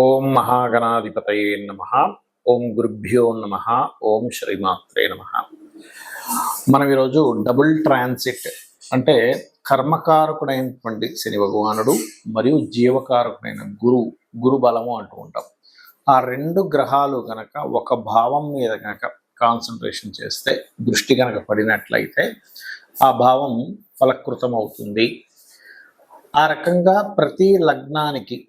ఓం మహాగణాధిపతయే నమ. ఓం గురుభ్యో నమ. ఓం శ్రీమాత్రే నమ. మనం ఈరోజు డబుల్ ట్రాన్సిట్ అంటే కర్మకారకుడైనటువంటి శని భగవానుడు మరియు జీవకారకుడైన గురు గురు బలము అంటూ ఉంటాం. ఆ రెండు గ్రహాలు కనుక ఒక భావం మీద కనుక కాన్సన్ట్రేషన్ చేస్తే దృష్టి కనుక పడినట్లయితే ఆ భావం ఫలకృతం అవుతుంది ఆ రకంగా ప్రతి లగ్నానికి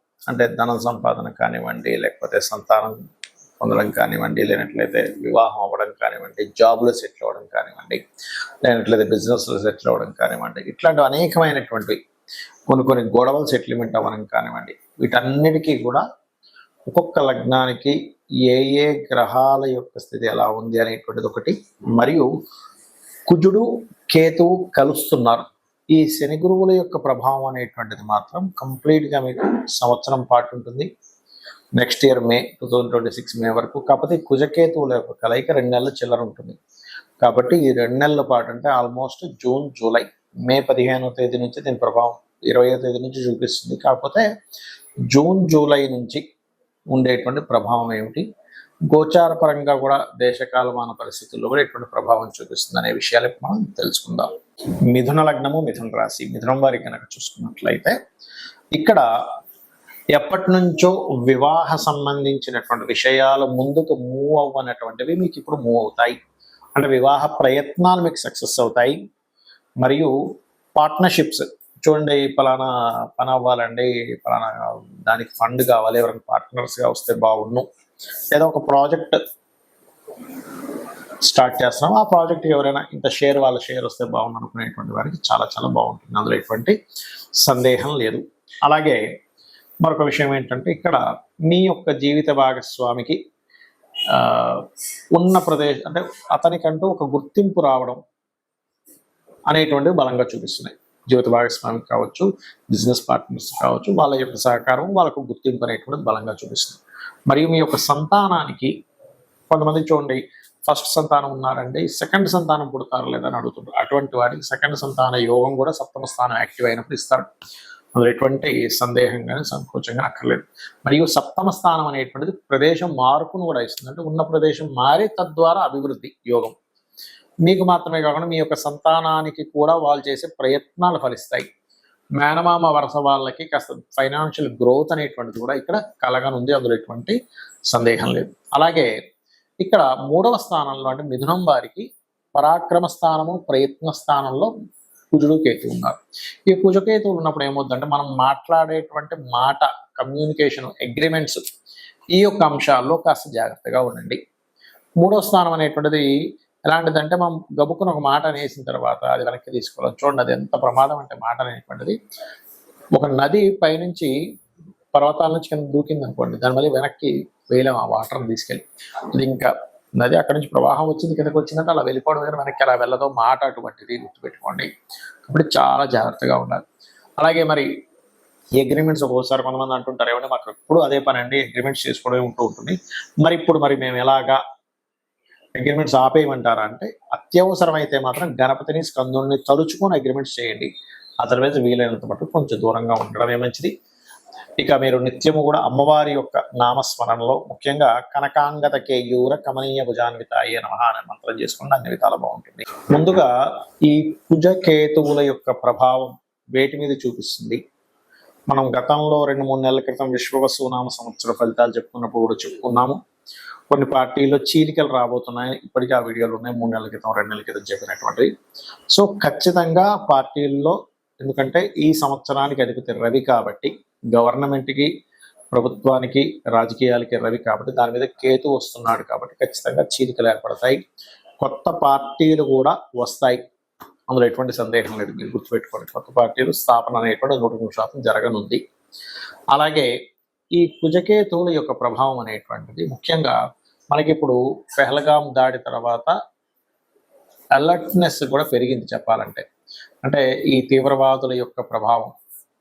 అంటే ధనం సంపాదన కానివ్వండి లేకపోతే సంతానం పొందడం కానివ్వండి లేనట్లయితే వివాహం అవ్వడం కానివ్వండి జాబ్లో సెటిల్ అవ్వడం కానివ్వండి లేనట్లయితే బిజినెస్లో సెటిల్ అవ్వడం కానివ్వండి ఇట్లాంటి అనేకమైనటువంటి కొన్ని కొన్ని గొడవలు సెటిల్మెంట్ అవ్వడం కానివ్వండి వీటన్నిటికీ కూడా ఒక్కొక్క లగ్నానికి ఏ ఏ గ్రహాల యొక్క స్థితి ఎలా ఉంది అనేటువంటిది ఒకటి. మరియు కుజుడు కేతువు కలుస్తున్నారు. ఈ శని గురువుల యొక్క ప్రభావం అనేటువంటిది మాత్రం కంప్లీట్గా మీకు సంవత్సరం పాటు ఉంటుంది. Next year May two thousand twenty six May వరకు కాకపోతే కుజకేతువుల యొక్క కలయిక రెండు నెలల చిల్లర ఉంటుంది. కాబట్టి ఈ రెండు నెలల పాటు అంటే ఆల్మోస్ట్ జూన్ జూలై మే పదిహేనో తేదీ నుంచి దీని ప్రభావం ఇరవయో తేదీ నుంచి చూపిస్తుంది. కాకపోతే జూన్ జూలై నుంచి ఉండేటువంటి ప్రభావం ఏమిటి? గోచార పరంగా కూడా దేశకాలమాన పరిస్థితుల్లో కూడా ఎటువంటి ప్రభావం చూపిస్తుంది అనే విషయాలు మనం తెలుసుకుందాం. మిథున లగ్నము మిథున రాశి మిథునం వారి కనుక చూసుకున్నట్లయితే ఇక్కడ ఎప్పటి నుంచో వివాహ సంబంధించినటువంటి విషయాలు ముందుకు మూవ్ అవ్వనటువంటివి మీకు ఇప్పుడు మూవ్ అవుతాయి. అంటే వివాహ ప్రయత్నాలు మీకు సక్సెస్ అవుతాయి. మరియు పార్ట్నర్షిప్స్ చూడండి పలానా పని అవ్వాలండి పలానా దానికి ఫండ్ కావాలి ఎవరైనా పార్ట్నర్స్గా వస్తే బాగుండు. లేదా ఒక ప్రాజెక్ట్ స్టార్ట్ చేస్తున్నాం. ఆ ప్రాజెక్ట్ ఎవరైనా ఇంత షేర్ వాళ్ళ షేర్ వస్తే బాగుంది అనుకునేటువంటి వారికి చాలా చాలా బాగుంటుంది. అందులో ఎటువంటి సందేహం లేదు. అలాగే మరొక విషయం ఏంటంటే ఇక్కడ మీ యొక్క జీవిత భాగస్వామికి ఉన్న ప్రదేశం అంటే అతనికంటూ ఒక గుర్తింపు రావడం అనేటువంటివి బలంగా చూపిస్తున్నాయి. జీవిత భాగస్వామికి కావచ్చు బిజినెస్ పార్ట్నర్స్ కావచ్చు వాళ్ళ యొక్క సహకారం వాళ్ళకు గుర్తింపు అనేటువంటిది బలంగా చూపిస్తుంది. మరియు మీ యొక్క సంతానానికి కొంతమంది చూడండి ఫస్ట్ సంతానం ఉన్నారండి సెకండ్ సంతానం పుడతారు లేదని అడుగుతుంటారు అటువంటి వారికి సెకండ్ సంతాన యోగం కూడా సప్తమ స్థానం యాక్టివ్ అయినప్పుడు ఇస్తారు. అందులో ఎటువంటి సందేహం కానీ సంకోచంగా అక్కర్లేదు. మరియు సప్తమ స్థానం అనేటువంటిది ప్రదేశం మార్పును కూడా ఇస్తుంది. అంటే ఉన్న ప్రదేశం మారి తద్వారా అభివృద్ధి యోగం. మీకు మాత్రమే కాకుండా మీ యొక్క సంతానానికి కూడా వాళ్ళు చేసే ప్రయత్నాలు ఫలిస్తాయి. మేనమామ వరస వాళ్ళకి కాస్త ఫైనాన్షియల్ గ్రోత్ అనేటువంటిది కూడా ఇక్కడ కలగనుంది. అందులో ఎటువంటి సందేహం లేదు. అలాగే ఇక్కడ మూడవ స్థానంలో అంటే మిథునం వారికి పరాక్రమ స్థానము ప్రయత్న స్థానంలో కుజుడు కేతు ఉన్నారు. ఈ కుజకేతువులు ఉన్నప్పుడు ఏమవుతుందంటే మనం మాట్లాడేటువంటి మాట కమ్యూనికేషన్ అగ్రిమెంట్స్ ఈ యొక్క అంశాల్లో కాస్త జాగ్రత్తగా ఉండండి. మూడో స్థానం అనేటువంటిది ఎలాంటిదంటే మనం గబుక్కున ఒక మాట అనేసిన తర్వాత అది వెనక్కి తీసుకోవాలి. చూడండి అది ఎంత ప్రమాదం అంటే మాట అనేటువంటిది. ఒక నది పైనుంచి పర్వతాల నుంచి కింద దూకింది అనుకోండి దాని మళ్ళీ వెనక్కి వేయలేం ఆ వాటర్ని తీసుకెళ్ళి. ఇది ఇంకా నది అక్కడి నుంచి ప్రవాహం వచ్చింది కిందకి వచ్చిందంటే అలా వెళ్ళిపోవడం కానీ వెనక్కి అలా వెళ్ళదో మాట అటువంటిది గుర్తుపెట్టుకోండి. కాబట్టి చాలా జాగ్రత్తగా ఉండాలి. అలాగే మరి ఈ అగ్రిమెంట్స్ ఒక్కోసారి కొంతమంది అంటుంటారు ఏమంటే మాకు ఎప్పుడు అదే పని అండి అగ్రిమెంట్స్ చేసుకోవడమే ఉంటూ ఉంటుంది. మరి ఇప్పుడు మరి మేము ఎలాగా అగ్రిమెంట్స్ ఆపేయమంటారా అంటే అత్యవసరమైతే మాత్రం గణపతిని స్కందుని తలుచుకొని అగ్రిమెంట్స్ చేయండి. అదర్వైజ్ వీలైనంత మటుకు కొంచెం దూరంగా ఉండడమే మంచిది? ఇక మీరు నిత్యము కూడా అమ్మవారి యొక్క నామస్మరణలో ముఖ్యంగా కనకాంగత కేయూర కమనీయ భుజాన్వితాయ నమః అనే మంత్రం చేసుకుంటే అన్ని విధాలు బాగుంటుంది. ముందుగా ఈ కుజకేతువుల యొక్క ప్రభావం వేటి మీద చూపిస్తుంది? మనం గతంలో రెండు మూడు నెలల క్రితం విశ్వవసు నామ సంవత్సర ఫలితాలు చెప్పుకున్నప్పుడు కూడా చెప్పుకున్నాము. కొన్ని పార్టీల్లో చీలికలు రాబోతున్నాయి. ఇప్పటికీ ఆ వీడియోలు ఉన్నాయి. మూడు నెలల క్రితం రెండు నెలల క్రితం చెప్పినటువంటివి. సో ఖచ్చితంగా పార్టీల్లో ఎందుకంటే ఈ సంవత్సరానికి అధిపతి రవి కాబట్టి గవర్నమెంట్కి ప్రభుత్వానికి రాజకీయాలకి రవి కాబట్టి దాని మీద కేతు వస్తున్నాడు కాబట్టి ఖచ్చితంగా చీలికలు ఏర్పడతాయి. కొత్త పార్టీలు కూడా వస్తాయి. అందులో ఎటువంటి సందేహం లేదు. మీరు గుర్తుపెట్టుకోండి. కొత్త పార్టీలు స్థాపన అనేటువంటి నూట మూడు శాతం జరగనుంది. అలాగే ఈ కుజకేతువుల యొక్క ప్రభావం అనేటువంటిది ముఖ్యంగా మనకి ఇప్పుడు పెహల్గాం దాడి తర్వాత అలర్ట్నెస్ కూడా పెరిగింది చెప్పాలంటే. అంటే ఈ తీవ్రవాదుల యొక్క ప్రభావం.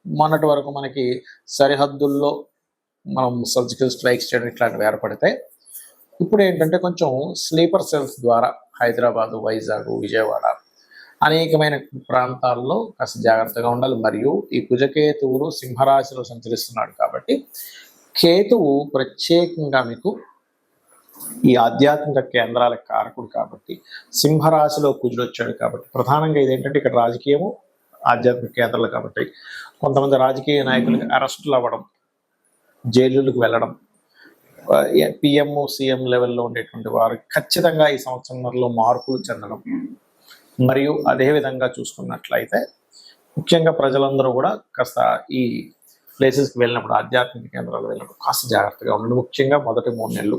మొన్నటి వరకు మనకి సరిహద్దుల్లో మనం సర్జికల్ స్ట్రైక్స్ చేయడం ఇట్లాంటివి ఏర్పడితే ఇప్పుడు ఏంటంటే కొంచెం స్లీపర్ సెల్స్ ద్వారా హైదరాబాదు వైజాగ్ విజయవాడ అనేకమైన ప్రాంతాల్లో కాస్త జాగ్రత్తగా ఉండాలి. మరియు ఈ కుజకేతువులు సింహరాశిలో సంచరిస్తున్నాడు కాబట్టి కేతువు ప్రత్యేకంగా మీకు ఈ ఆధ్యాత్మిక కేంద్రాల కారకుడు కాబట్టి సింహరాశిలో కుజుడు వచ్చాడు కాబట్టి ప్రధానంగా ఇదేంటంటే ఇక్కడ రాజకీయము ఆధ్యాత్మిక కేంద్రాలు కాబట్టి కొంతమంది రాజకీయ నాయకులకు అరెస్టులు అవ్వడం జైలులకు వెళ్ళడం పిఎం సీఎం లెవెల్లో ఉండేటువంటి వారు ఖచ్చితంగా ఈ సంవత్సరంలో మార్పులు చెందడం. మరియు అదేవిధంగా చూసుకున్నట్లయితే ముఖ్యంగా ప్రజలందరూ కూడా కాస్త ఈ ప్లేసెస్కి వెళ్ళినప్పుడు ఆధ్యాత్మిక కేంద్రాలు వెళ్ళినప్పుడు కాస్త జాగ్రత్తగా ఉండండి. ముఖ్యంగా మొదటి మూడు నెలలు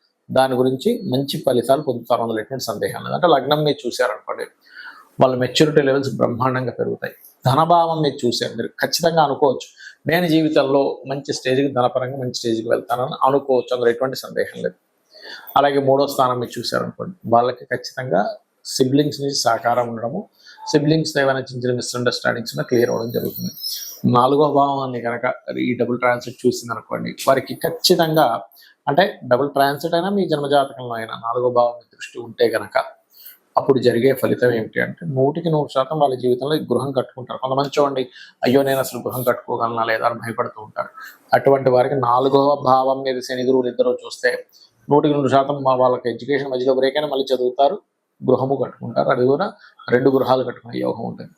దాని గురించి మంచి ఫలితాలు పొందుతారు అందులో ఎటువంటి సందేహం లేదు. అంటే లగ్నం మీరు చూశారనుకోండి వాళ్ళ మెచ్యూరిటీ లెవెల్స్ బ్రహ్మాండంగా పెరుగుతాయి. ధనభావం మీరు చూశారు మీరు ఖచ్చితంగా అనుకోవచ్చు నేను జీవితంలో మంచి స్టేజ్కి ధనపరంగా మంచి స్టేజ్కి వెళ్తానని అనుకోవచ్చు అందులో ఎటువంటి సందేహం లేదు. అలాగే మూడో స్థానం మీరు చూశారనుకోండి వాళ్ళకి ఖచ్చితంగా సిబ్లింగ్స్ నుంచి సహకారం ఉండడము సిబ్లింగ్స్ ఏమైనా చిన్న చిన్న మిస్అండర్స్టాండింగ్స్ క్లియర్ అవ్వడం జరుగుతుంది. నాలుగో భావాన్ని కనుక ఈ డబుల్ ట్రాన్సిట్ చూసింది అనుకోండి వారికి ఖచ్చితంగా అంటే డబుల్ ట్రాన్సిట్ అయినా మీ జన్మజాతకంలో అయినా నాలుగో భావం మీద దృష్టి ఉంటే కనుక అప్పుడు జరిగే ఫలితం ఏమిటి అంటే నూటికి నూరు శాతం వాళ్ళ జీవితంలో ఈ గృహం కట్టుకుంటారు. కొంతమంది చూడండి అయ్యో నేను అసలు గృహం కట్టుకోగలనా లేదా అని భయపడుతూ ఉంటారు. అటువంటి వారికి నాలుగవ భావం మీద శని గురువులు ఇద్దరు చూస్తే నూటికి నూరు శాతం మా వాళ్ళకి ఎడ్యుకేషన్ మధ్యలో బ్రేక్ అయినా మళ్ళీ చదువుతారు గృహము కట్టుకుంటారు. అది కూడా రెండు గృహాలు కట్టుకునే యోగం ఉంటుంది.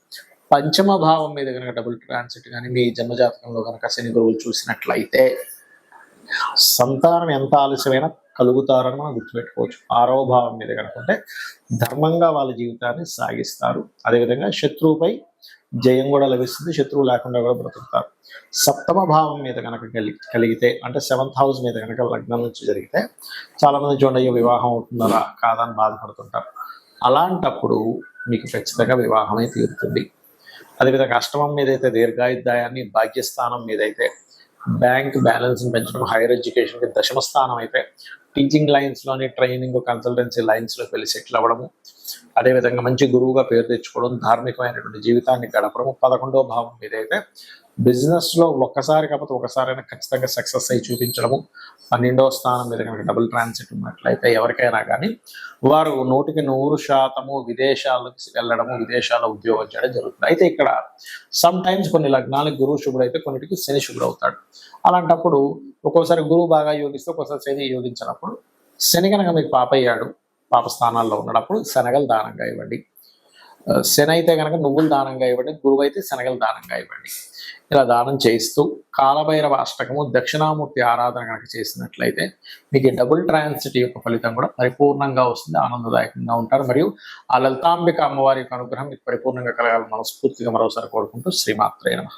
పంచమ భావం మీద కనుక డబుల్ ట్రాన్సిట్ కానీ మీ జన్మజాతకంలో కనుక శని గురువులు చూసినట్లయితే సంతానం ఎంత ఆలస్యమైనా కలుగుతారని మనం గుర్తుపెట్టుకోవచ్చు. ఆరవ భావం మీద కనుకుంటే ధర్మంగా వాళ్ళ జీవితాన్ని సాగిస్తారు. అదేవిధంగా శత్రువుపై జయం కూడా లభిస్తుంది. శత్రువు లేకుండా కూడా బ్రతుకుతారు. సప్తమ భావం మీద కనుక కలిగి కలిగితే అంటే సెవెంత్ హౌస్ మీద కనుక లగ్నం నుంచి జరిగితే చాలామంది చూడండి వివాహం అవుతుందా కాదని బాధపడుతుంటారు. అలాంటప్పుడు మీకు ఖచ్చితంగా వివాహమే తీరుతుంది. అదేవిధంగా అష్టమం మీద అయితే దీర్ఘాయుద్ధాయాన్ని భాగ్యస్థానం మీద అయితే బ్యాంక్ బ్యాలెన్స్ పెంచడం హైయర్ ఎడ్యుకేషన్కి దశమ స్థానం అయితే టీచింగ్ లైన్స్లోని ట్రైనింగ్ కన్సల్టెన్సీ లైన్స్లోకి వెళ్ళి సెటిల్ అవ్వడము అదేవిధంగా మంచి గురువుగా పేరు తెచ్చుకోవడం ధార్మికమైనటువంటి జీవితాన్ని గడపడం పదకొండవ భావం మీద అయితే బిజినెస్లో ఒక్కసారి కాకపోతే ఒకసారైనా ఖచ్చితంగా సక్సెస్ అయి చూపించడము పన్నెండవ స్థానం మీద కనుక డబుల్ ట్రాన్సిట్ ఉన్నట్లయితే ఎవరికైనా కానీ వారు నూటికి నూరు శాతము విదేశాలకు వెళ్ళడము విదేశాల్లో ఉద్యోగం చేయడం జరుగుతుంది. అయితే ఇక్కడ సమ్ టైమ్స్ కొన్ని లగ్నాలకు గురువు శుభుడు అయితే కొన్నిటికి శని శుభుడు అవుతాడు. అలాంటప్పుడు ఒక్కోసారి గురువు బాగా యోగిస్తే ఒక్కోసారి శని యోగించినప్పుడు శని కనుక మీకు పాప అయ్యాడు పాప స్థానాల్లో ఉన్నప్పుడు శనగలు దానంగా ఇవ్వండి. శని అయితే కనుక నువ్వులు దానంగా ఇవ్వండి గురువు అయితే శనగలు దానంగా ఇవ్వండి ఇలా దానం చేస్తూ కాలభైరవ అష్టకము దక్షిణామూర్తి ఆరాధన కనుక చేసినట్లయితే మీకు డబుల్ ట్రాన్సిటీ యొక్క ఫలితం కూడా పరిపూర్ణంగా వస్తుంది ఆనందదాయకంగా ఉంటారు. మరియు ఆ లలితాంబిక అమ్మవారి యొక్క అనుగ్రహం మీకు పరిపూర్ణంగా కలగాలని మనస్ఫూర్తిగా మరోసారి కోరుకుంటూ శ్రీమాత్రే నమ.